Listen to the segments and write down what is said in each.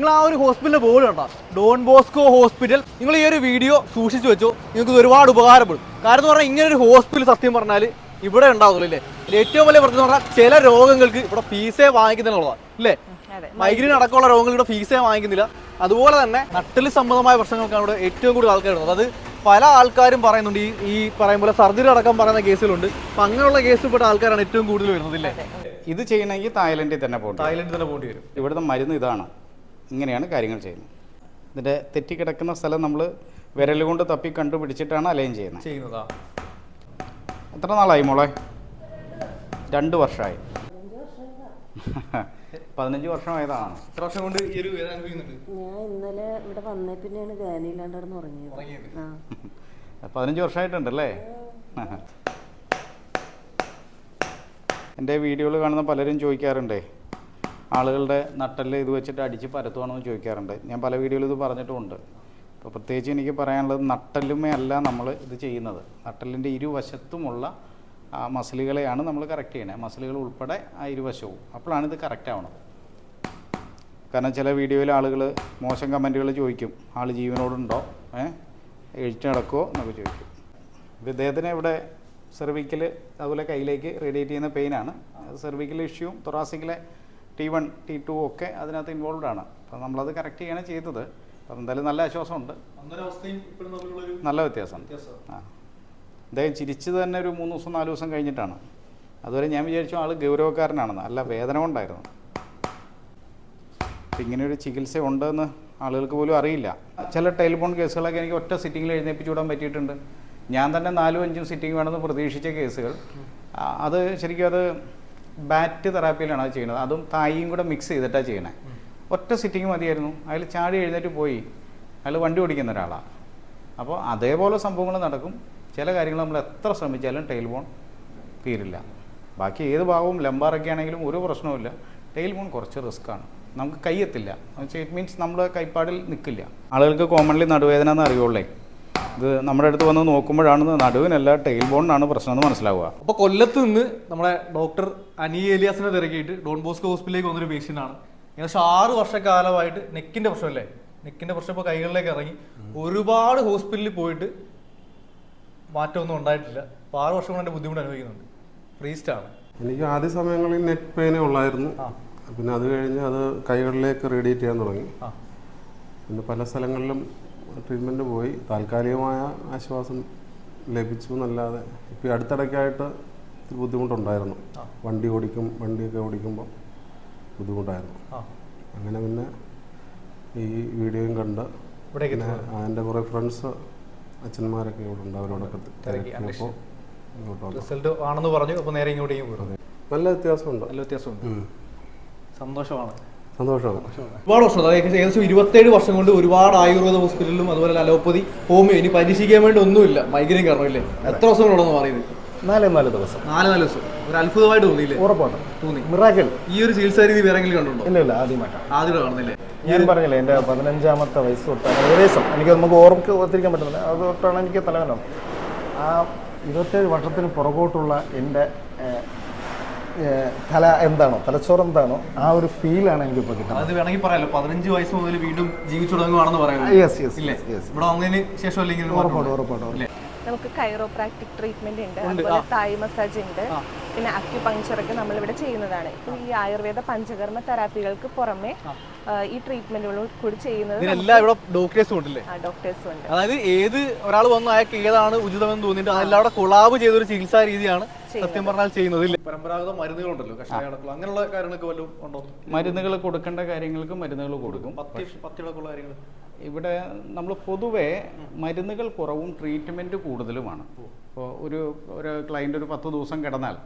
നിങ്ങൾ ആ ഒരു ഹോസ്പിറ്റലിൽ ബോർഡ് കണ്ട ഡോൺ ബോസ്കോ ഹോസ്പിറ്റൽ നിങ്ങൾ ഈ ഒരു വീഡിയോ സൂക്ഷിച്ചു വെച്ചു. നിങ്ങൾക്ക് ഒരുപാട് ഉപകാരപ്പെടും. കാരണം എന്ന് പറഞ്ഞാൽ ഇങ്ങനെ ഒരു ഹോസ്പിറ്റൽ സത്യം പറഞ്ഞാൽ ഇവിടെ ഉണ്ടാവുള്ളൂ അല്ലേ ഏറ്റവും വലിയ പ്രശ്നം പറഞ്ഞാൽ ചില രോഗങ്ങൾക്ക് ഇവിടെ ഫീസേ വാങ്ങിക്കുന്നുള്ളതാണ് അല്ലേ മൈഗ്രെയിൻ അടക്കമുള്ള രോഗങ്ങൾ ഇവിടെ ഫീസേ വാങ്ങിക്കുന്നില്ല. അതുപോലെ തന്നെ നട്ടിൽ സംബന്ധമായ പ്രശ്നങ്ങൾക്കാണ് ഇവിടെ ഏറ്റവും കൂടുതൽ ആൾക്കാർ ഉള്ളത്. അത് പല ആൾക്കാരും പറയുന്നുണ്ട് ഈ ഈ പറയും പോലെ സർജറി അടക്കം പറയുന്ന കേസുകളുണ്ട്. അപ്പം അങ്ങനെയുള്ള കേസിൽപ്പെട്ട ആൾക്കാരാണ് ഏറ്റവും കൂടുതൽ വരുന്നത് ഇല്ലേ? ഇത് ചെയ്യണമെങ്കിൽ തായ്ലൻഡിൽ തന്നെ പോകണം തായ്ലൻഡിൽ തന്നെ പോകേണ്ടി വരും. ഇവിടുത്തെ മരുന്ന് ഇതാണ്. ഇങ്ങനെയാണ് കാര്യങ്ങൾ ചെയ്യുന്നത്. ഇതിന്റെ തെറ്റിക്കിടക്കുന്ന സ്ഥലം നമ്മൾ വിരൽ കൊണ്ട് തപ്പി കണ്ടുപിടിച്ചിട്ടാണ് അലൈൻ ചെയ്യുന്നത്. ചെയ്യുന്നതാ? എത്ര നാളായി മോളെ? രണ്ട് വർഷമായി പതിനഞ്ച് വർഷമായതാണ്. എത്ര വർഷം കൊണ്ട് ഈ ഒരു വേദന അനുഭവിക്കുന്നുണ്ട്? ഞാൻ ഇന്നലെ ഇവിടെ വന്നേ പിന്നെയാണ് ഗാനിയില്ലാണ്ട് കിടന്ന് ഉറങ്ങിയത്. ആ. പതിനഞ്ച് വർഷമായിട്ടുണ്ടല്ലേ? എന്റെ വീഡിയോയിൽ കാണുന്ന പലരും ചോദിക്കാറുണ്ടേ ആളുകളുടെ നട്ടൽ ഇത് വെച്ചിട്ട് അടിച്ച് പരത്തുവാണെന്ന് ചോദിക്കാറുണ്ട്. ഞാൻ പല വീഡിയോയിലും ഇത് പറഞ്ഞിട്ടുമുണ്ട്. അപ്പോൾ പ്രത്യേകിച്ച് എനിക്ക് പറയാനുള്ളത് നട്ടലുമേ അല്ല നമ്മൾ ഇത് ചെയ്യുന്നത്. നട്ടലിന്റെ ഇരുവശത്തുമുള്ള മസിലുകളെയാണ് നമ്മൾ കറക്റ്റ് ചെയ്യണത് മസിലുകൾ ഉൾപ്പെടെ ആ ഇരുവശവും. അപ്പോഴാണ് ഇത് കറക്റ്റ് ആവണത്. കാരണം ചില വീഡിയോയിൽ ആളുകൾ മോശം കമന്റുകൾ ചോദിക്കും. ആൾ ജീവനോടുണ്ടോ? ഏഹ് എഴുത്ത് നടക്കുമോ എന്നൊക്കെ ചോദിക്കും. ഇദ്ദേഹത്തിന് ഇവിടെ സെർവിക്കൽ അതുപോലെ കയ്യിലേക്ക് റേഡിയേറ്റ് ചെയ്യുന്ന പെയിനാണ് സെർവിക്കൽ ഇഷ്യൂവും തൊറാസിക്കിലെ ടി വൺ ടി ടു ഒക്കെ അതിനകത്ത് ഇൻവോൾവ് ആണ്. അപ്പോൾ നമ്മളത് കറക്റ്റ് ചെയ്യാണ് ചെയ്തത്. അപ്പം എന്തായാലും നല്ല ആശ്വാസമുണ്ട്. നല്ല വ്യത്യാസമുണ്ട്. ആ. അദ്ദേഹം ചിരിച്ചത് തന്നെ ഒരു മൂന്ന് ദിവസം നാല് ദിവസം കഴിഞ്ഞിട്ടാണ്. അതുവരെ ഞാൻ വിചാരിച്ചു ആൾ ഗൗരവക്കാരനാണെന്ന്. അല്ല വേദന ഉണ്ടായിരുന്നു അപ്പം ഇങ്ങനെ ഒരു ചികിത്സ ഉണ്ടെന്ന് ആളുകൾക്ക് പോലും അറിയില്ല. ചില ടെലിഫോൺ കേസുകളൊക്കെ എനിക്ക് ഒറ്റ സിറ്റിങ്ങിൽ എഴുന്നേപ്പിച്ചു വിടാൻ പറ്റിയിട്ടുണ്ട്. ഞാൻ തന്നെ നാലും അഞ്ചും സിറ്റിംഗ് വേണമെന്ന് പ്രതീക്ഷിച്ച കേസുകൾ. അത് ശരിക്കും അത് ബാറ്റ് തെറാപ്പിയിലാണ് അത് ചെയ്യുന്നത്. അതും തായിയും കൂടെ മിക്സ് ചെയ്തിട്ടാണ് ചെയ്യണേ. ഒറ്റ സിറ്റിങ് മതിയായിരുന്നു. അയാൾ ചാടി എഴുന്നേറ്റ് പോയി. അയാൾ വണ്ടി ഓടിക്കുന്ന ഒരാളാണ് അപ്പോൾ അതേപോലെ സംഭവങ്ങൾ നടക്കും. ചില കാര്യങ്ങൾ നമ്മൾ എത്ര ശ്രമിച്ചാലും ടെയിൽ ബോൺ തീരില്ല. ബാക്കി ഏത് ഭാഗവും ലംബാറൊക്കെ ആണെങ്കിലും ഒരു പ്രശ്നവുമില്ല ടെയിൽ ബോൺ കുറച്ച് റിസ്ക്കാണ് നമുക്ക് കയ്യെത്തില്ല. ഇറ്റ് മീൻസ് നമ്മൾ കൈപ്പാടിൽ നിൽക്കില്ല ആളുകൾക്ക് കോമൺലി നടുവേദന എന്ന് അറിയുള്ളേ. ഇത് നമ്മുടെ അടുത്ത് വന്ന് നോക്കുമ്പോഴാണ് നടുവിനല്ല ടെയിൽ ബോണിനാണ് പ്രശ്നം എന്ന് മനസ്സിലാവുക. അപ്പൊ കൊല്ലത്ത് നിന്ന് നമ്മുടെ ഡോക്ടർ അനി ഏലിയാസിനെ തിരക്കിയിട്ട് ഡോൺ ബോസ്കോ ഹോസ്പിറ്റലിലേക്ക് വന്നൊരു പേഷ്യന്റ് ആണ്. ഏകദേശം ആറ് വർഷക്കാലമായിട്ട് നെക്കിന്റെ പ്രശ്നമല്ലേ? നെക്കിന്റെ പ്രശ്നം ഇപ്പോൾ കൈകളിലേക്ക് ഇറങ്ങി. ഒരുപാട് ഹോസ്പിറ്റലിൽ പോയിട്ട് മാറ്റമൊന്നും ഉണ്ടായിട്ടില്ല. അപ്പോൾ ആറ് വർഷം കൊണ്ട് എന്റെ ബുദ്ധിമുട്ട് അനുഭവിക്കുന്നുണ്ട്. ഫ്രീസ്റ്റ് ആണ്. എനിക്ക് ആദ്യ സമയങ്ങളിൽ നെറ്റ് പെയിനേ ഉള്ളായിരുന്നു. പിന്നെ അത് കഴിഞ്ഞ് അത് കൈകളിലേക്ക് റേഡിയേറ്റ് ചെയ്യാൻ തുടങ്ങി. പിന്നെ പല സ്ഥലങ്ങളിലും ട്രീറ്റ്മെന്റ് പോയി. താൽക്കാലികമായ ആശ്വാസം ലഭിച്ചു എന്നല്ലാതെ ഇപ്പോൾ ഈ അടുത്തിടയ്ക്കായിട്ട് ഇത്തിരി ബുദ്ധിമുട്ടുണ്ടായിരുന്നു. വണ്ടി ഓടിക്കും വണ്ടിയൊക്കെ ഓടിക്കുമ്പോൾ ബുദ്ധിമുട്ടായിരുന്നു. അങ്ങനെ പിന്നെ ഈ വീഡിയോയും കണ്ട് പിന്നെ എന്റെ കുറേ ഫ്രണ്ട്സ് അച്ഛന്മാരൊക്കെ ഇവിടെ ഉണ്ട്. അവരോടൊക്കെ തിരക്കി, തിരക്കിയപ്പോൾ റിസൾട്ട് ആണെന്ന് പറഞ്ഞു. അപ്പോൾ നേരെ ഇങ്ങോട്ടേക്ക് പോയിരുന്നു നല്ല വ്യത്യാസമുണ്ട്. നല്ല വ്യത്യാസമുണ്ട്. സന്തോഷമാണ്. സന്തോഷമാണ്. ഒരുപാട് വർഷം അതായത് ഏകദേശം ഇരുപത്തേഴ് വർഷം കൊണ്ട് ഒരുപാട് ആയുർവേദ ഹോസ്പിറ്റലിലും അതുപോലെ അലോപ്പതി ഹോമിയോ ഇനി പരീക്ഷിക്കാൻ വേണ്ടി ഒന്നുമില്ല. മൈഗ്രെയിൻ കാരണമില്ലേ എത്ര ദിവസം കൊണ്ടാണെന്ന് മാറിയത് നാല് നാല് ദിവസം. നാല് നാല് ദിവസം. ഒരു അത്ഭുതമായിട്ട് തോന്നിയില്ലേ? ഉറപ്പാണ്. തോന്നി. മിറാക്കൽ ഈ ഒരു ചികിത്സാ രീതി വേറെ കണ്ടുണ്ടോ ഇല്ല ഇല്ല ആദ്യമായിട്ടാണ്. ആദ്യം കാണുന്നില്ലേ? ഞാൻ പറഞ്ഞില്ലേ എന്റെ പതിനഞ്ചാമത്തെ വയസ്സ് തൊട്ടാണ്. ഏകദേശം എനിക്ക് നമുക്ക് ഓർമ്മ ഓർത്തിരിക്കാൻ പറ്റുന്നില്ല. അത് തൊട്ടാണ് എനിക്ക് തലവേദന ആ ഇരുപത്തേഴ് വർഷത്തിന് പുറകോട്ടുള്ള എന്റെ തല എന്താണോ തലച്ചോറ് എന്താണോ ആ ഒരു ഫീലാണ് എനിക്കിപ്പോൾ കിട്ടുന്നത്. അത് വേണമെങ്കിൽ പറയാലോ പതിനഞ്ച് വയസ്സ് മുതൽ വീണ്ടും ജീവിച്ചു തുടങ്ങുവാണെന്ന് പറയാം യെസ് യെസ്. ഇവിടെ വന്നതിന് ശേഷം അല്ലെങ്കിൽ ഉറപ്പാണ്? ഉറപ്പാണ് നമുക്ക് കൈറോപ്രാക്ടിക് ട്രീറ്റ്മെന്റ് ഉണ്ട് തായ് മസാജ് ഉണ്ട്. ആ. പിന്നെ അക്യുപങ്ചർ ഒക്കെ നമ്മളിവിടെ ചെയ്യുന്നതാണ്. ഇപ്പൊ ഈ ആയുർവേദ പഞ്ചകർമ്മ തെറാപ്പികൾക്ക് പുറമെ ഈ ട്രീറ്റ്മെന്റുകളും കൂടി ചെയ്യുന്നത് ഇതിനെല്ലാം ഇവിടെ ഡോക്ടേഴ്സും ഉണ്ടല്ലേ? ഡോക്ടേഴ്സും ഉണ്ട്. അതായത് ഏത് ഒരാൾ വന്നു അയാൾക്ക് ഏതാണ് ഉചിതമെന്ന് തോന്നിയിട്ട് അതെല്ലാം അവിടെ കൊളാബ് ചെയ്തൊരു ചികിത്സാ രീതിയാണ് സത്യം പറഞ്ഞാൽ ചെയ്യുന്നത് പരമ്പരാഗത പരമ്പരാഗത മരുന്നുകളുണ്ടല്ലോ കഷായ അടക്കം അങ്ങനെയുള്ള കാര്യങ്ങളൊക്കെ വല്ലതും ഉണ്ടോ? മരുന്നുകൾ കൊടുക്കേണ്ട കാര്യങ്ങൾക്ക് മരുന്നുകൾ കൊടുക്കും. പത്തി പത്തിടക്കുള്ള കാര്യങ്ങൾ. ഇവിടെ നമ്മൾ പൊതുവേ മരുന്നുകൾ കുറവും ട്രീറ്റ്മെന്റ് കൂടുതലുമാണ്. ഇപ്പോൾ ഒരു ഒരു ക്ലയന്റ് ഒരു പത്ത് ദിവസം കിടന്നാൽ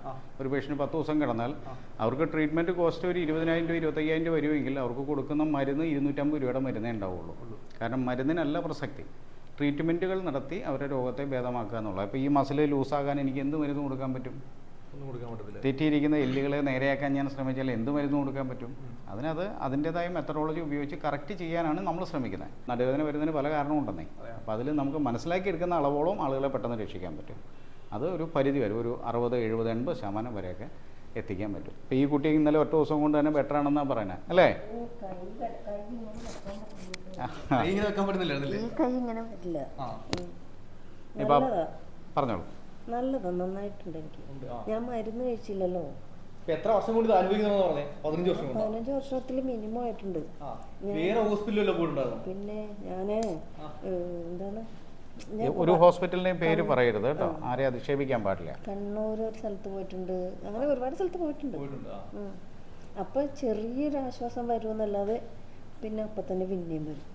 ഒരു പേഷ്യന്റ് പത്ത് ദിവസം കിടന്നാൽ അവർക്ക് ട്രീറ്റ്മെന്റ് കോസ്റ്റ് ഒരു ഇരുപതിനായിരം രൂപ ഇരുപത്തയ്യായിരം രൂപ വരുമെങ്കിൽ അവർക്ക് കൊടുക്കുന്ന മരുന്ന് ഇരുന്നൂറ്റമ്പത് രൂപയുടെ മരുന്നേ ഉണ്ടാവുള്ളൂ. കാരണം മരുന്നിനല്ല പ്രസക്തി. ട്രീറ്റ്മെന്റുകൾ നടത്തി അവരുടെ രോഗത്തെ ഭേദമാക്കുക എന്നുള്ളത് അപ്പോൾ ഈ മസിൽ ലൂസാകാൻ എനിക്ക് എന്ത് മരുന്ന് കൊടുക്കാൻ പറ്റും? തെറ്റിയിരിക്കുന്ന എല്ലുകളെ നേരെയാക്കാൻ ഞാൻ ശ്രമിച്ചാൽ എന്ത് മരുന്ന് കൊടുക്കാൻ പറ്റും? അതിനത് അതിന്റെതായ മെത്തഡോളജി ഉപയോഗിച്ച് കറക്റ്റ് ചെയ്യാനാണ് നമ്മൾ ശ്രമിക്കുന്നത്. നടുവേദന വരുന്നതിന് പല കാരണമുണ്ടെന്നേ അപ്പോൾ അതിൽ നമുക്ക് മനസ്സിലാക്കി എടുക്കുന്ന അളവോളം ആളുകളെ പെട്ടെന്ന് രക്ഷിക്കാൻ പറ്റും. അത് ഒരു പരിധി വരെ ഒരു അറുപത് എഴുപത് എൺപത് ശതമാനം വരെയൊക്കെ എത്തിക്കാൻ പറ്റും. ഇപ്പോൾ ഈ കുട്ടി ഇന്നലെ ഒറ്റ ദിവസം കൊണ്ട് തന്നെ ബെറ്റർ ആണെന്നാണ് പറയുന്നത് അല്ലേ? കൈ ഇങ്ങനെ ഈ കൈ പറ്റില്ല. ഇപ്പം പറഞ്ഞോളൂ. നല്ലതാ നന്നായിട്ടുണ്ട് എനിക്ക്. ഞാൻ മരുന്ന് കഴിച്ചില്ലല്ലോ. എത്ര വർഷം കൊണ്ട് അനുഭവിക്കുന്നതെന്ന് പറഞ്ഞേ? പതിനഞ്ച് വർഷം കൊണ്ട്? പതിനഞ്ച് വർഷത്തിൽ മിനിമം ആയിട്ടുണ്ട്. ആ വേറെ ഹോസ്പിറ്റലിലോ പോയിട്ടുണ്ടായിരുന്നു? പിന്നെ ഞാൻ എന്താണ്? ഒരു ഹോസ്പിറ്റലിന്റെയും പേര് പറയരുത് കേട്ടോ. ആരെ അധിക്ഷേപിക്കാൻ പാടില്ല. കണ്ണൂർ ഒരു സ്ഥലത്ത് പോയിട്ടുണ്ട്. അങ്ങനെ ഒരുപാട് സ്ഥലത്ത് പോയിട്ടുണ്ട്. അപ്പൊ ചെറിയൊരു ആശ്വാസം വരുമെന്നല്ലാതെ പിന്നെ അപ്പൊ തന്നെ പിന്നെയും വരും.